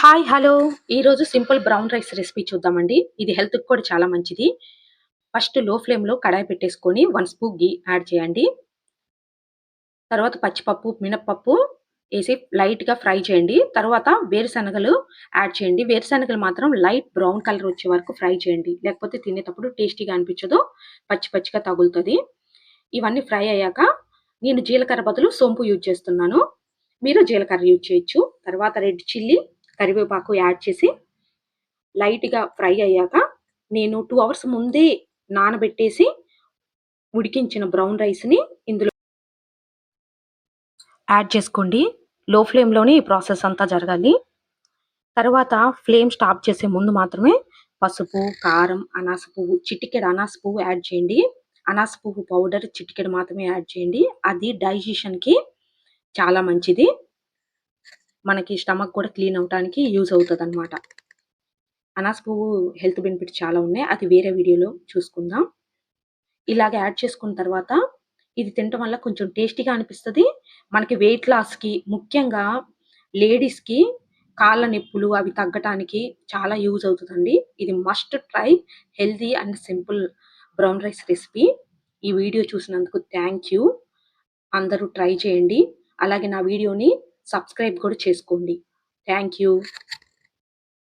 Hi hello. ఈరోజు simple brown rice recipe చూద్దామండి. ఇది హెల్త్కి కూడా చాలా మంచిది. ఫస్ట్లో ఫ్లేమ్లో కడాయి పెట్టేసుకొని వన్ స్పూన్ గీ యాడ్ చేయండి. తర్వాత పచ్చిపప్పు మినప్పప్పు వేసి లైట్గా ఫ్రై చేయండి. తర్వాత వేరుశనగలు యాడ్ చేయండి. వేరుశనగలు మాత్రం లైట్ బ్రౌన్ కలర్ వచ్చే వరకు ఫ్రై చేయండి. లేకపోతే తినేటప్పుడు టేస్టీగా అనిపించదు. పచ్చి పచ్చిగా తగులుతుంది. ఇవన్నీ ఫ్రై అయ్యాక నేను జీలకర్ర బదులు సోంపు యూజ్ చేస్తున్నాను. మీరు జీలకర్ర యూజ్ చేయొచ్చు. తర్వాత రెడ్ చిల్లీ కరివేపాకు యాడ్ చేసి లైట్గా ఫ్రై అయ్యాక నేను టూ అవర్స్ ముందే నానబెట్టేసి ఉడికించిన బ్రౌన్ రైస్ని ఇందులో యాడ్ చేసుకోండి. లో ఫ్లేమ్లోనే ఈ ప్రాసెస్ అంతా జరగాలి. తర్వాత ఫ్లేమ్ స్టాప్ చేసే ముందు మాత్రమే పసుపు కారం అనాస పువ్వు చిటికెడు అనాస పువ్వు యాడ్ చేయండి. అనాస పువ్వు పౌడర్ చిటికెడు మాత్రమే యాడ్ చేయండి. అది డైజెషన్కి చాలా మంచిది. మనకి స్టమక్ కూడా క్లీన్ అవడానికి యూజ్ అవుతుంది అనమాట అనాస్ పువ్వు హెల్త్ బెనిఫిట్ చాలా ఉన్నాయి. అది వేరే వీడియోలో చూసుకుందాం. ఇలాగే యాడ్ చేసుకున్న తర్వాత ఇది తినటం వల్ల కొంచెం టేస్టీగా అనిపిస్తుంది. మనకి వెయిట్ లాస్కి ముఖ్యంగా లేడీస్కి కాళ్ళ నొప్పులు అవి తగ్గటానికి చాలా యూజ్ అవుతుందండి. ఇది must try healthy and simple brown rice recipe. ఈ వీడియో చూసినందుకు థ్యాంక్ యూ. అందరూ ట్రై చేయండి. అలాగే నా వీడియోని సబ్స్క్రైబ్ కూడా చేసుకోండి. Thank you.